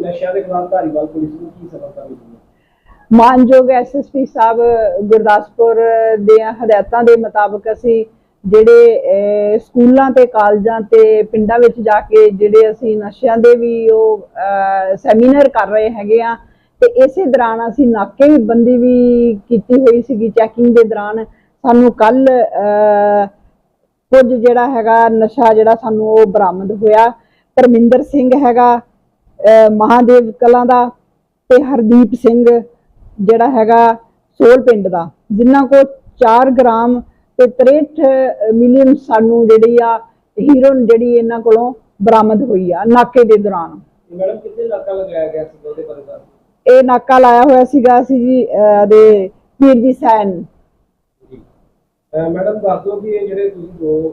ਨਸ਼ਿਆਂ ਦੇ ਖਿਲਾਫ ਧਾਰੀਵਾਲ ਪੁਲਿਸ ਨੂੰ ਕੀ ਸਫਲਤਾ ਮਿਲੀ ਹੈ ਮਾਨਯੋਗ ਐਸਐਸਪੀ ਸਾਹਿਬ, ਗੁਰਦਾਸਪੁਰ ਦੇ ਹਦਾਇਤਾਂ ਦੇ ਮੁਤਾਬਕ ਅਸੀਂ ਜਿਹੜੇ ਸਕੂਲਾਂ ਤੇ ਕਾਲਜਾਂ ਤੇ ਪਿੰਡਾਂ ਵਿੱਚ ਜਾ ਕੇ ਜਿਹੜੇ ਅਸੀਂ ਨਸ਼ਿਆਂ ਦੇ ਵੀ ਉਹ ਸੈਮੀਨਾਰ ਕਰ ਰਹੇ ਹੈਗੇ ਆ, ਤੇ ਇਸੇ ਦੌਰਾਨ ਅਸੀਂ ਨਾਕੇਬੰਦੀ ਵੀ ਕੀਤੀ ਹੋਈ ਸੀਗੀ ਚੈਕਿੰਗ ਦੇ ਦੌਰਾਨ। ਸਾਨੂੰ ਕੱਲ ਕੁਝ ਜਿਹੜਾ ਹੈਗਾ ਨਸ਼ਾ ਜਿਹੜਾ ਸਾਨੂੰ ਉਹ ਬਰਾਮਦ ਹੋਇਆ। ਪਰਮਿੰਦਰ ਸਿੰਘ ਹੈਗਾ ਮਹਾਦੇਵ ਕਲਾਂ ਦਾ ਤੇ ਹਰਦੀਪ ਸਿੰਘ ਜਿਹੜਾ ਹੈਗਾ ਸੋਲ ਪਿੰਡ ਦਾ ਜਿਨ੍ਹਾਂ ਕੋ 4 ਗ੍ਰਾਮ ਤੇ 63 ਮਿਲੀਅਨ ਸਾਨੂੰ ਜਿਹੜੀ ਆ ਹੀਰੋਇਨ ਜਿਹੜੀ ਇਹਨਾਂ ਕੋਲੋਂ ਬਰਾਮਦ ਹੋਈ ਆ ਨਾਕੇ ਦੇ ਦੌਰਾਨ। ਤੇ ਮੈਡਮ ਕਿੱਥੇ ਨਾਕਾ ਲਗਾਇਆ ਗਿਆ ਸੀ ਉਹਦੇ ਬਾਰੇ ਦੱਸ ਦਿਓ। ਇਹ ਨਾਕਾ ਲਾਇਆ ਹੋਇਆ ਸੀਗਾ ਸੀ ਜੀ ਦੇ ਪੀਰ ਦੀ ਸੈਨ। ਮੈਡਮ ਦੱਸ ਕਿ ਇਹ ਜਿਹੜੇ ਤੁਸੀਂ ਦੋ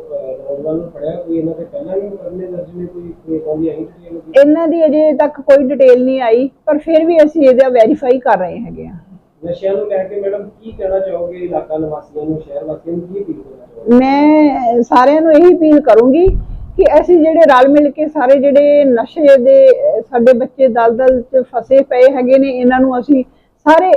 ਨੌਜਵਾਨ ਨੂੰ ਫੜਿਆ ਕੋਈ ਇਹਨਾਂ ਦੇ ਪਹਿਲਾਂ ਵੀ ਕਰਨੇ ਦਰਜ ਨੇ ਕੋਈ ਕੋਈ ਇਦਾਂ ਦੀ ਆਈ ਡਿਟੇਲ ਕੋਈ ਇਹਨਾਂ ਦੀ ਅਜੇ ਤੱਕ ਕੋਈ ਡਿਟੇਲ ਨਹੀਂ ਆਈ ਪਰ ਫਿਰ ਵੀ ਅਸੀਂ ਇਹਦਾ ਵੈਰੀਫਾਈ ਕਰ ਰਹੇ ਹੈਗੇ ਆ ਨਸ਼ਿਆਂ ਨੂੰ ਲੈ ਕੇ ਮੈਡਮ ਕੀ ਕਹਿਣਾ ਚਾਹੋਗੇ ਇਲਾਕਾ ਨਿਵਾਸੀਆਂ ਨੂੰ ਸ਼ਹਿਰ ਵਾਸੀਆਂ ਨੂੰ ਕੀ ਅਪੀਲ ਕਰਨਾ ਚਾਹੋਗੇ? ਮੈਂ ਸਾਰਿਆਂ ਨੂੰ ਇਹੀ ਅਪੀਲ ਕਰੂੰਗੀ ਕਿ ਅਸੀਂ ਜਿਹੜੇ ਰਲ ਮਿਲ ਕੇ ਸਾਰੇ ਜਿਹੜੇ ਨਸ਼ੇ ਦੇ ਸਾਡੇ ਬੱਚੇ ਦਲਦਲ 'ਚ ਫਸੇ ਪਏ ਹੈਗੇ ਨੇ ਇਹਨਾਂ ਨੂੰ ਅਸੀਂ ਸਾਰੇ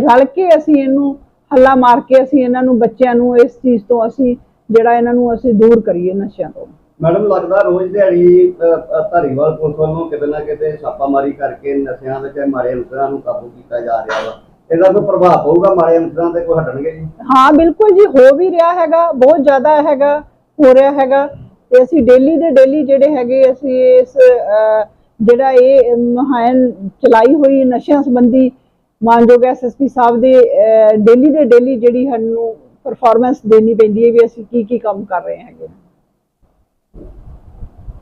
ਰਲ ਕੇ ਅਸੀਂ ਇਹਨੂੰ ਹੱਲਾ ਮਾਰ ਕੇ ਅਸੀਂ ਇਹਨਾਂ ਨੂੰ ਬੱਚਿਆਂ ਨੂੰ ਇਸ ਚੀਜ਼ ਤੋਂ ਅਸੀਂ ਜਿਹੜਾ ਇਹਨਾਂ ਨੂੰ ਅਸੀਂ ਦੂਰ ਕਰੀਏ ਨਸ਼ਿਆਂ ਤੋਂ। ਮੈਡਮ ਲੱਗਦਾ ਰੋਜ਼ ਦਿਹਾੜੀ ਧਾਰੀਵਾਲ ਪੁਲਿਸ ਵੱਲੋਂ ਕਿਤੇ ਨਾ ਕਿਤੇ ਛਾਪਾਮਾਰੀ ਕਰਕੇ ਨਸ਼ਿਆਂ ਤੇ ਮਾੜੇ ਅੰਸਰਾਂ ਨੂੰ ਕਾਬੂ ਕੀਤਾ ਜਾ ਰਿਹਾ ਵਾ। ਇਹਦਾ ਕੋਈ ਪ੍ਰਭਾਵ ਪਊਗਾ? ਮਾੜੇ ਅੰਸਰਾਂ ਤੇ ਕੋਈ ਹਟਣਗੇ ਜੀ? ਹਾਂ ਬਿਲਕੁਲ ਜੀ ਹੋ ਵੀ ਰਿਹਾ ਹੈਗਾ ਬਹੁਤ ਜ਼ਿਆਦਾ ਹੈਗਾ ਹੋ ਰਿਹਾ ਹੈਗਾ। ਤੇ ਅਸੀਂ ਡੇਲੀ ਦੇ ਡੇਲੀ ਜਿਹੜੇ ਹੈਗੇ ਅਸੀਂ ਇਸ ਜਿਹੜਾ ਇਹ ਮੁਹਿੰਮ ਚਲਾਈ ਹੋਈ ਨਸ਼ਿਆਂ ਸੰਬੰਧੀ ਮਾਨਯੋਗ ਐਸਐਸਪੀ ਸਾਹਿਬ ਦੇ ਡੇਲੀ ਦੇ ਡੇਲੀ ਜਿਹੜੀ ਸਾਨੂੰ ਪਰਫਾਰਮੈਂਸ ਦੇਣੀ ਪੈਂਦੀ ਹੈ ਵੀ ਅਸੀਂ ਕੀ ਕੀ ਕੰਮ ਕਰ ਰਹੇ ਹੈਗੇ।